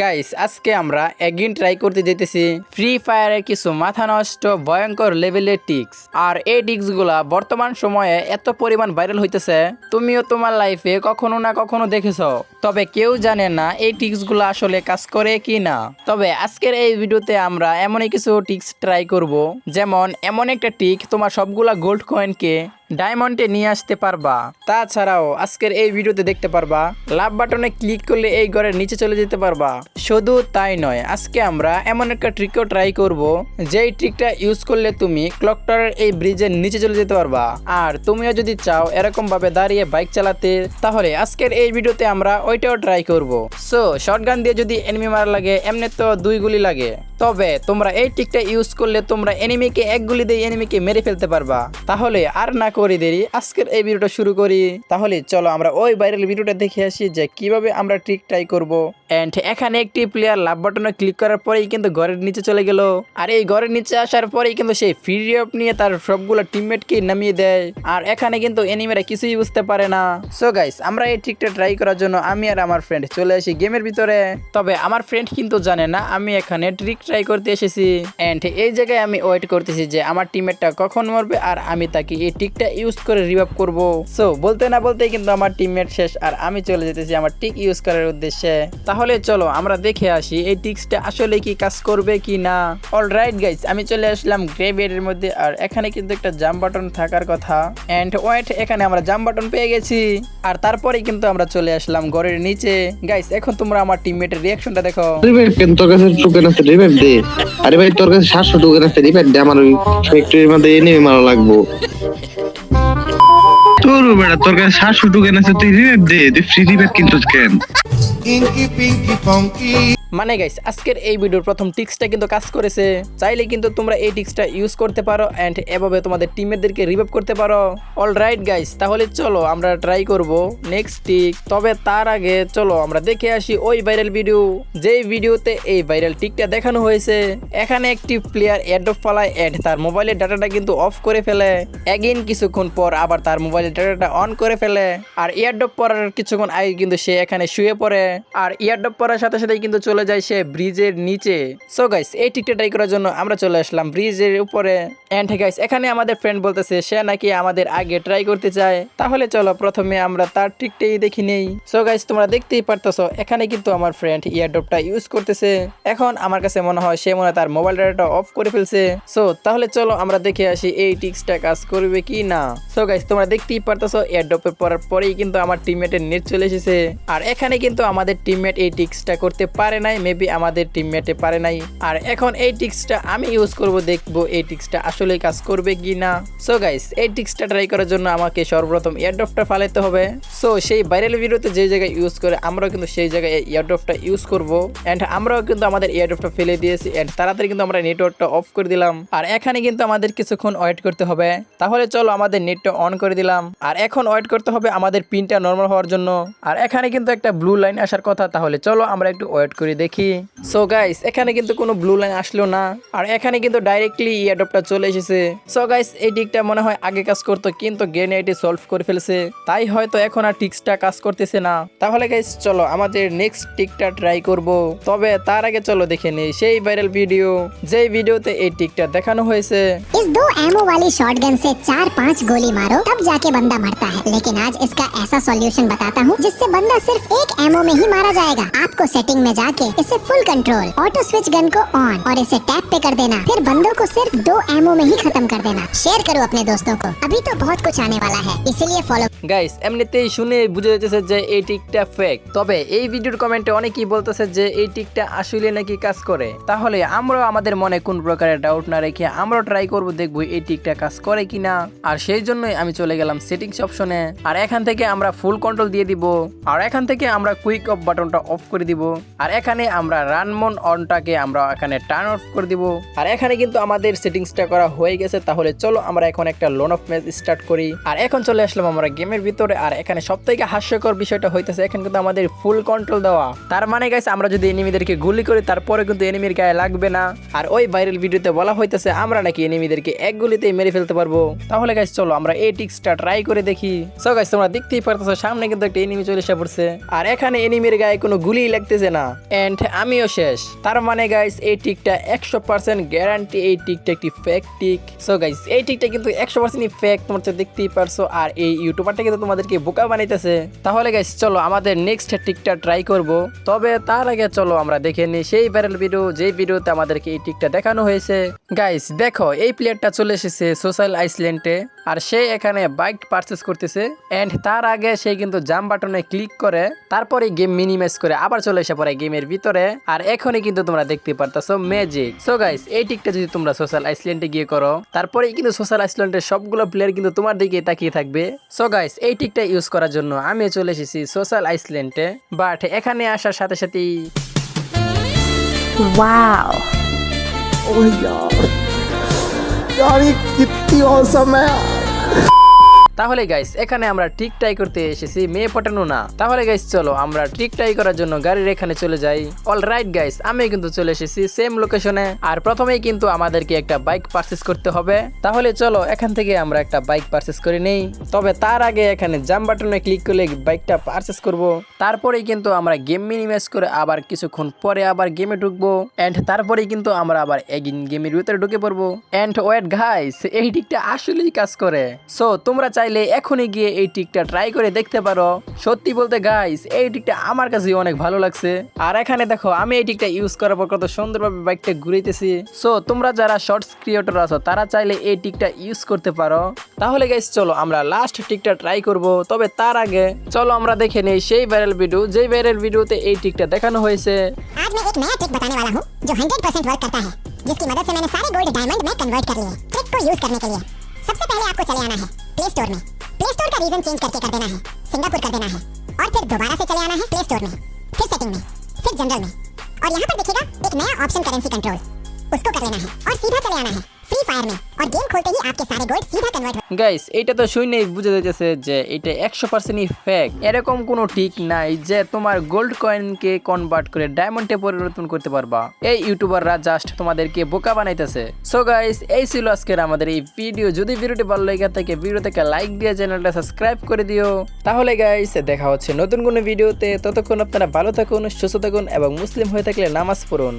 Guys আজকে আমরা এগিন try করতে যেতেছি ফ্রি ফায়ারের কিছু মাথা নষ্ট, ভয়ঙ্কর লেভেলের টিক্স আর এই টিক্সগুলা বর্তমান সময়ে এত পরিমাণ ভাইরাল হইতেছে, তুমিও তোমার লাইফে কখনো না কখনো দেখেছ। তবে কেউ জানে না এই টিক্সগুলা আসলে কাজ করে কি না তবে আজকের এই ভিডিওতে আমরা এমনই কিছু টিক্স ট্রাই করব, যেমন এমন একটা টিক তোমার সবগুলা গোল্ড কয়েনকে ডায়মন্ডে নিয়ে আসতে পারবা। তাছাড়াও আজকের এই ভিডিওতে দেখতে পারবা, লাভ বাটনে ক্লিক করলে এই ঘরের নিচে চলে যেতে পারবা। শুধু তাই নয়, আজকে আমরা এমন একটা ট্রিকও ট্রাই করব, যেই ট্রিকটা ইউজ করলে তুমি ক্লক টাওয়ারের এই ব্রিজের নিচে চলে যেতে পারবা। আর তুমিও যদি চাও এরকম ভাবে দাঁড়িয়ে বাইক চালাতে, তাহলে আজকের এই ভিডিওতে আমরা ওইটাও ট্রাই করব। সো শর্টগান দিয়ে যদি এনিমি মারা লাগে, এমনি তো দুই গুলি লাগে। তবে তোমরা এই টিকটা ইউজ করলে তোমরা এনিমিকে এক গুলি দিয়ে এনিমিকে মেরে ফেলতে পারবা। তাহলে আর না করি দেরি। আজকের এই ভিডিওটা শুরু করি। তাহলে চলো আমরা ওই ভাইরাল ভিডিওটা দেখে আসি যে কীভাবে আমরা ট্রিক ট্রাই করব। এন্ড এখানে একটি প্লেয়ার লাভ বাটনে ক্লিক করার পরেই কিন্তু ঘরের নিচে চলে গেল। আর এই ঘরের নিচে আসার পরেই কিন্তু সেই ফ্রি অফ নিয়ে তার সবগুলো টিমমেটকে নামিয়ে দেয়। আর এখানে কিন্তু এনিমেরা কিছুই বুঝতে পারে না। সো গাইস আমরা এই ট্রিকটা ট্রাই করার জন্য আমি আর আমার ফ্রেন্ড চলে আসি গেমের ভিতরে। তবে আমার ফ্রেন্ড কিন্তু জানে না, আমি এখানে ট্রিক ট্রাই করতে এসেছি। এন্ড এই জায়গায় আমি ওয়েট করতেছি যে আমার টিমমেটটা কখন মরবে আর আমি তাকে এই টিকটা ইউজ করে রিভাইভ করব। সো বলতে না বলতেই কিন্তু আমার টিমমেট শেষ। আর আমি চলে যেতেছি আমার টিক ইউজ করার উদ্দেশ্যে। তাহলে চলো আমরা দেখে আসি এই টিক্সটা আসলে কি কাজ করবে কি না। অল রাইট গাইস আমি চলে আসলাম গ্রে বেডের মধ্যে। আর এখানে কিন্তু একটা জাম বাটন থাকার কথা। এন্ড ওয়েট এখানে আমরা জাম বাটন পেয়ে গেছি। আর তারপরে কিন্তু আমরা চলে আসলাম ঘরের নিচে। গাইস এখন তোমরা আমার টিমমেটের রিয়াকশনটা দেখো। রিভাইভ কেন? তোর কাছে টোকেন আছে রিভাইভ দে। আরে ভাই তোর কাছে সাতশো টোকেন আছে রিভাইভ দে। আমার ওই ফ্যাক্টরির মধ্যে এনে মারা লাগবো। তোর বেড়া, তোর কাছে শাশুটু টোকেন আছে তুই রিমেপ দে, তুই ফ্রি রিমেপ কিন্তু কেন. মানে গাইস আজকের এই ভিডিওর প্রথম টিক্সটা কিন্তু কাজ করেছে। চাইলে কিন্তু তোমরা এই টিক্সটা ইউজ করতে পারো অ্যান্ড এভাবে তোমাদের টিমমেটদেরকে রিভাইভ করতে পারো। অল রাইট গাইস তাহলে চলো আমরা ট্রাই করব নেক্সট টিক তবে তার আগে চলো আমরা দেখে আসি ওই ভাইরাল ভিডিও যেই ভিডিওতে এই ভাইরাল টিকটা দেখানো হয়েছে, এখানে একটি প্লেয়ার অ্যাডপ ফালায় অ্যাড তার মোবাইলের ডাটাটা কিন্তু অফ করে ফেলে। এগেইন কিছুক্ষণ পর আবার তার মোবাইলের ডাটাটা অন করে ফেলে। আর ইয়ারডপ পরার কিছুক্ষণ আগে কিন্তু সে এখানে শুয়ে পড়ে। আর ইয়ারডপ পরার সাথে সাথেই কিন্তু চলে যায় সে ব্রিজের নিচে। সো গাইস এই টিকটা ট্রাই করার জন্য আমরা চলে আসলাম ব্রিজের উপরে। এন্ড গাইস এখানে আমাদের ফ্রেন্ড বলতেছে, সে নাকি আমাদের আগে ট্রাই করতে চায়। তাহলে চলো প্রথমে আমরা তার ট্রিকটাই দেখি নেই। সো গাইস তোমরা দেখতেই পারতেছো, এখানে কিন্তু আমার ফ্রেন্ড ইয়ারডপটা ইউজ করতেছে। এখন আমার কাছে মনে হয় সে মনে তার মোবাইল ডাটাটা অফ করে ফেলছে। সো তাহলে চলো আমরা দেখে আসি এই টিক্সটা কাজ করবে কি না। সো গাইস তোমরা দেখতেই পারতেছো এয়ারড্রপে পড়ার পরেই কিন্তু আমার টিমমেটের নেট চলে এসেছে। আর এখানে কিন্তু আমাদের টিমমেট এই টিক্সটা করতে পারে নাই মেবি আমাদের টিমমেটে পারে নাই। আর এখন এই টিক্সটা আমি ইউজ করব, দেখব এই টিক্সটা আসলে কাজ করবে কি না সো গাইস এই টিক্সটা ট্রাই করার জন্য আমাকে সর্বপ্রথম এয়ারড্রপটা ফালাইতে হবে। সো সেই ভাইরাল ভিডিওতে যে জায়গায় ইউজ করে, আমরাও কিন্তু সেই জায়গায় এয়ারড্রপটা ইউজ করব। এন্ড আমরাও কিন্তু আমাদের এয়ারড্রপটা ফেলে দিয়েছি। এন্ড তাড়াতাড়ি কিন্তু আমরা নেটওয়ার্কটা অফ করে দিলাম। আর এখানে কিন্তু আমাদের কিছুক্ষণ ওয়েট করতে হবে। তাহলে চলো আমাদের নেটটা অন করে দিলাম। আর এখন ওয়েট করতে হবে আমাদের পিনটা নর্মাল হওয়ার জন্য। আর এখানে কিন্তু একটা ব্লু লাইন আসার কথা। তাহলে চলো আমরা একটু ওয়েট করে দেখি সো গাইস এখানে কিন্তু কোনো ব্লু লাইন আসলো না আর এখানে কিন্তু ডাইরেক্টলি ইয়ারডপটা চলে এসেছে সো গাইস এই দিকটা মনে হয় আগে কাজ করতো কিন্তু গেনে এটি সলভ করে ফেলছে তাই হয়তো এখন আর টিক্সটা কাজ করতেছে না তাহলে গাইস চলো আমাদের নেক্সট টিকটা ট্রাই করব তবে তার আগে চলো দেখে নেই সেই ভাইরাল ভিডিও যেই ভিডিওতে এই টিকটা দেখানো হয়েছে इस दो एमओ वाली शॉटगन से चार पाँच गोली मारो तब जाके बंदा मरता है लेकिन आज इसका ऐसा सॉल्यूशन बताता हूँ जिससे बंदा सिर्फ एक एमओ में ही मारा जाएगा आपको सेटिंग में जाके इसे full control auto switch gun को ऑन और इसे टैप पे कर देना फिर बंदों को सिर्फ दो एमओ में ही खत्म कर देना शेयर करो अपने दोस्तों को अभी तो बहुत कुछ आने वाला है इसीलिए फॉलो গাইস এমনিতেই শুনে বুঝে যাচ্ছে যে এই টিকটা ফেক তবে এই ভিডিওর কমেন্টে অনেকেই বলতেছে যে এই টিকটা আসলে নাকি কাজ করে তাহলে আমরাও আমাদের মনে কোন প্রকারের ডাউট না রেখে আমরাও ট্রাই করব দেখবো এই টিকটা কাজ করে কিনা আর সেই জন্যই আমি চলে গেলাম সেটিংস অপশনে আর এখান থেকে আমরা ফুল কন্ট্রোল দিয়ে দিব আর এখান থেকে আমরা কুইক অফ বাটনটা অফ করে দিব আর এখানে আমরা রানমন অনটাকে আমরা এখানে টার্ন অফ করে দিব। আর এখানে কিন্তু আমাদের সেটিংসটা করা হয়ে গেছে, তাহলে চলো আমরা এখন একটা লোন অফ ম্যাচ স্টার্ট করি। আর এখন চলে আসলাম আমরা গেমের ভিতরে, আর এখানে সব থেকে হাস্যকর বিষয়টা হইতেছে, এখানে কিন্তু আমাদের ফুল কন্ট্রোল দেওয়া। তার মানে গাইছে আমরা যদি এনিমিদেরকে গুলি করি, তারপরে কিন্তু এনিমির গায়ে লাগবে না। আর ওই ভাইরাল ভিডিওতে বলা হইতেছে, আমরা নাকি এনিমিদেরকে এক গুলিতেই মেরে ফেলতে পারব। তাহলে গাইস চলো আমরা এই টিক্সটা ট্রাই করে দেখি। সো গাইস তোমরা দেখতেই পারতেছো, সামনে কিন্তু একটা এনিমি চলে এসে পড়ছে। আর এখানে এনিমির গায়ে কোনো গুলি লাগতেছে না। এন্ড আমিও শেষ। তার মানে গাইস এই টিকটা একশো পার্সেন্ট গ্যারান্টি এই টিকটা একটি ফেক টিক। সো গাইস এই টিকটা কিন্তু একশো পার্সেন্টই ফেক তোমরা তো দেখতেই পারছ। আর এই ইউটিউবারটা কিন্তু তোমাদেরকে বোকা বানাইতেছে। তাহলে গাইস চলো আমাদের নেক্সট টিকটা ট্রাই করব। তবে তার আগে চলো আমরা দেখে নিই সেই ভাইরাল ভিডিও যেই ভিডিওতে আমাদেরকে এই টিকটা দেখানো হয়েছে। গাইস দেখো, এই প্লেয়ারটা চলে এসেছে সোশ্যাল আইসল্যান্ডে আর সে এখানে বাইক পারচেস করতেছে এন্ড তার আগে সে কিন্তু জাম বাটনে ক্লিক করে তারপরে গেম মিনিমাইজ করে আবার চলে এসে পড়ে গেমের ভিতরে আর এখনই কিন্তু তোমরা দেখতে পারতাছো ম্যাজিক সো গাইস এই টিকটা যদি তোমরা সোশ্যাল আইসল্যান্ডে গিয়ে করো তারপরে কিন্তু সোশ্যাল আইসল্যান্ডের সবগুলো প্লেয়ার কিন্তু তোমার দিকে তাকিয়ে থাকবে সো গাইস এই টিকটা ইউজ করার জন্য আমি চলে এসেছি সোশ্যাল আইসল্যান্ডে বাট এখানে আসার সাথে সাথেই Wow. Oh यार यार ये कितनी औसम है তাহলে গাইস এখানে আমরা ট্রিক ট্রাই করতে এসেছি মেয়ে পটানো না। তাহলে গাইস চলো আমরা ট্রিক ট্রাই করার জন্য গাড়ির এখানে চলে যাই। অল রাইট গাইস আমি কিন্তু চলে এসেছি সেম লোকেশনে আর প্রথমেই কিন্তু আমাদেরকে একটা বাইক পারচেস করতে হবে। তাহলে চলো, এখান থেকে আমরা একটা বাইক পারচেস করে নেই। তবে তার আগে এখানে জাম বাটনে ক্লিক করলে বাইকটা পারচেস করব। তারপরেই কিন্তু আমরা গেম মিনিমাইজ করে আবার কিছুক্ষণ পরে আবার গেমে ঢুকবো। এন্ড তারপরেই কিন্তু আমরা আবার এগিন গেমের ভিতরে ঢুকে পড়ব। এন্ড ওয়েট গাইস এই দিকটা আসলেই কাজ করে। সো তোমরা চাইলে এখনই গিয়ে এই টিকটা ট্রাই করে দেখতে পারো সত্যি বলতে গাইস এই টিকটা আমার কাছে অনেক ভালো লাগছে আর এখানে দেখো আমি এই টিকটা ইউজ করার পর কত সুন্দরভাবে বাইকটা ঘুরাইতেছি সো তোমরা যারা শর্টস ক্রিয়েটর আছো তারা চাইলে এই টিকটা ইউজ করতে পারো তাহলে গাইস চলো আমরা লাস্ট টিকটা ট্রাই করব তবে তার আগে চলো আমরা দেখে নেই সেই ভাইরাল ভিডিও যেই ভাইরাল ভিডিওতে এই টিকটা দেখানো হয়েছে आज मैं एक नया ट्रिक बताने वाला हूँ जो 100% वर्क करता है जिसकी मदद से मैंने सारे गोल्ड डायमंड में कन्वर्ट कर लिए ट्रिक को यूज करने के लिए सबसे पहले आपको चले आना है प्ले स्टोर में। प्ले स्टोर का रीजन चेंज करके कर देना है। सिंगापुर कर देना है। और फिर दोबारा से चले आना है प्ले स्टोर में। फिर सेटिंग में। फिर जनरल में। और यहाँ पर देखिएगा, एक नया ऑप्शन करेंसी कंट्रोल उसको कर लेना है और सीधा चले आना है फ्री फायर में और गेम खोलते ही आपके सारे गोल्ड सीधा कन्वर्ट हो গাইস এইটা তো শুনেই বুঝে যাইতেছে যে এটা একশো পার্সেন্টই ফেক এরকম কোনো ঠিক নাই যে তোমার গোল্ড কয়েনকে কনভার্ট করে ডায়মন্ডে পরিবর্তন করতে পারবা এই ইউটিউবাররা জাস্ট তোমাদেরকে বোকা বানাইতেছে সো গাইস এই ছিল আজকের আমাদের এই ভিডিও যদি ভিডিওটি ভালো লেগে থাকে ভিডিও থেকে লাইক দিয়ে চ্যানেলটা সাবস্ক্রাইব করে দিও তাহলে গাইস দেখা হচ্ছে নতুন কোনো ভিডিওতে ততক্ষণ আপনারা ভালো থাকুন সুস্থ থাকুন এবং মুসলিম হয়ে থাকলে নামাজ পড়ুন